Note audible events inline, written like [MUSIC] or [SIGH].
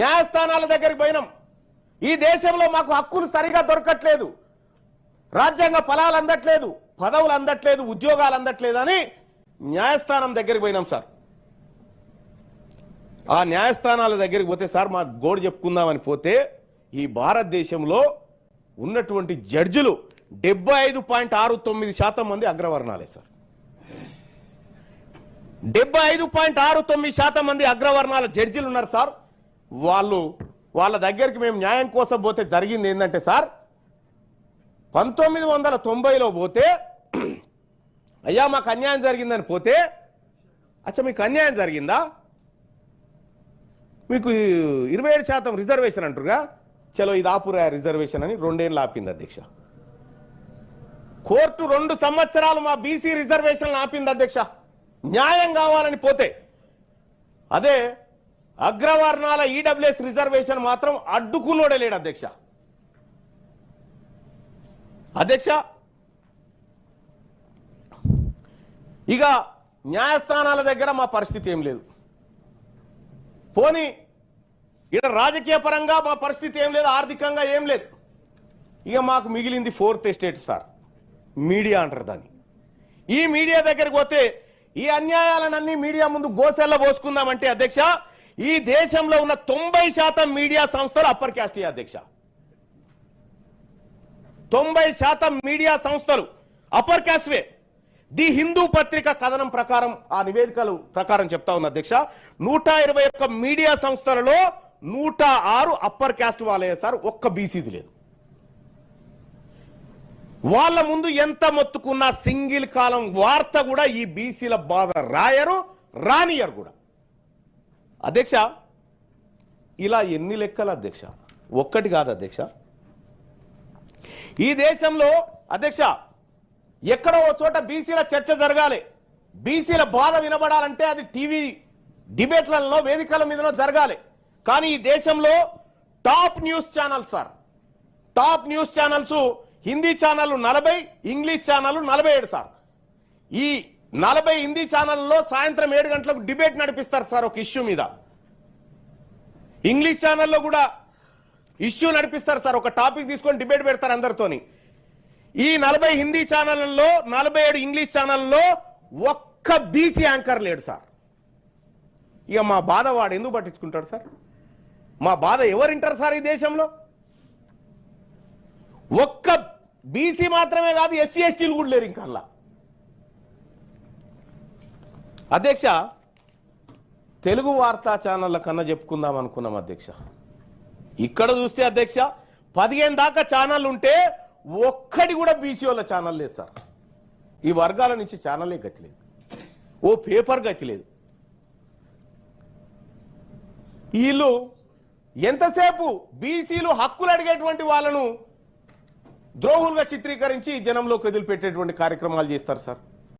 న్యాయస్థానాల దగ్గరికి పోయినాం. ఈ దేశంలో మాకు హక్కులు సరిగా దొరకట్లేదు. రాజ్యాంగ ఫలాలు అందట్లేదు పదవులు అందట్లేదు ఉద్యోగాలు అందట్లేదు అని న్యాయస్థానం దగ్గరికి పోయినాం సార్. ఆ న్యాయస్థానాల దగ్గరికి పోతే సార్ మా గోడు చెప్పుకుందామని పోతే ఈ భారతదేశంలో ఉన్నటువంటి జడ్జిలు డెబ్బై ఐదు పాయింట్ ఆరు తొమ్మిది శాతం మంది అగ్రవర్ణాలే సార్. డెబ్బై ఐదు పాయింట్ ఆరు తొమ్మిది శాతం మంది అగ్రవర్ణాల జడ్జిలు ఉన్నారు సార్. వాళ్ళు వాళ్ళ దగ్గరికి మేము న్యాయం కోసం పోతే జరిగింది ఏంటంటే సార్ పంతొమ్మిది వందల తొంభైలో పోతే [CLEARS THROAT] అయ్యా మాకు అన్యాయం జరిగిందని పోతే అచ్చా మీకు అన్యాయం జరిగిందా? మీకు ఇరవై ఏడు శాతం రిజర్వేషన్ అంటారుగా చలో ఇది ఆపురా రిజర్వేషన్ అని రెండేళ్ళు ఆపింది అధ్యక్ష. కోర్టు రెండు సంవత్సరాలు మా బీసీ రిజర్వేషన్ ఆపింది అధ్యక్ష. న్యాయం కావాలని పోతే అదే అగ్రవర్ణాల ఈడబ్ల్యూఎస్ రిజర్వేషన్ మాత్రం అడ్డుకున్నోడే లేడు అధ్యక్ష. అధ్యక్ష ఇక న్యాయస్థానాల దగ్గర మా పరిస్థితి ఏం లేదు. పోనీ ఇక్కడ రాజకీయ పరంగా మా పరిస్థితి ఏం లేదు ఆర్థికంగా ఏం లేదు. ఇక మాకు మిగిలింది ఫోర్త్ ఎస్టేట్ సార్ మీడియా అంటారు దాన్ని. ఈ మీడియా దగ్గరికి పోతే ఈ అన్యాయాలన్నీ మీడియా ముందు గోసెల్ల పోసుకుందామంటే అధ్యక్ష ఈ దేశంలో ఉన్న తొంభై శాతం మీడియా సంస్థలు అప్పర్ క్యాస్ట్ అధ్యక్ష. తొంభై శాతం మీడియా సంస్థలు అప్పర్ క్యాస్ట్వే. ది హిందూ పత్రిక కథనం ప్రకారం ఆ నివేదికలు ప్రకారం చెప్తా ఉన్న అధ్యక్ష నూట ఇరవై ఒక్క మీడియా సంస్థలలో నూట ఆరు అప్పర్ క్యాస్ట్ వాళ్ళే సార్ ఒక్క బీసీది లేదు. వాళ్ళ ముందు ఎంత మొత్తుకున్న సింగిల్ కాలం వార్త కూడా ఈ బీసీల బాధ రాయరు రానియరు కూడా. అధ్యక్ష ఇలా ఎన్ని లెక్కలు అధ్యక్ష? ఒక్కటి కాదు అధ్యక్ష. ఈ దేశంలో అధ్యక్ష ఎక్కడో ఓ చోట బీసీల చర్చ జరగాలి. బీసీల బాధ వినబడాలంటే అది టీవీ డిబేట్లలో వేదికల మీదలో జరగాలి. కానీ ఈ దేశంలో top news channel sir. Top news channels Hindi channel నలభై ఇంగ్లీష్ ఛానల్ నలభై ఏడు సార్. ఈ నలభై హిందీ ఛానల్లో సాయంత్రం ఏడు గంటలకు డిబేట్ నడిపిస్తారు సార్ ఒక ఇష్యూ మీద. ఇంగ్లీష్ ఛానల్లో కూడా ఇష్యూ నడిపిస్తారు సార్ ఒక టాపిక్ తీసుకొని డిబేట్ పెడతారు అందరితోని. ఈ నలభై హిందీ ఛానళ్ళల్లో నలభై ఏడు ఇంగ్లీష్ ఛానల్లో ఒక్క బీసీ యాంకర్ లేడు సార్. ఇక మా బాధ వాడు ఎందుకు పట్టించుకుంటాడు సార్? మా బాధ ఎవరు వింటారు సార్ ఈ దేశంలో? ఒక్క బీసీ మాత్రమే కాదు ఎస్సీ ఎస్టీలు కూడా లేరు ఇంకా అధ్యక్ష తెలుగు వార్తా ఛానళ్ళ కన్నా చెప్పుకుందాం అనుకున్నాం అధ్యక్ష. ఇక్కడ చూస్తే అధ్యక్ష పదిహేను దాకా ఛానల్ ఉంటే ఒక్కడి కూడా బీసీ వాళ్ళ ఛానల్ లేదు సార్. ఈ వర్గాల నుంచి ఛానలే గతి లేదు. ఓ పేపర్ గతి లేదు. వీళ్ళు ఎంతసేపు బీసీలు హక్కులు అడిగేటువంటి వాళ్ళను ద్రోహులుగా చిత్రీకరించి జనంలోకి వదిలిపెట్టేటువంటి కార్యక్రమాలు చేస్తారు సార్?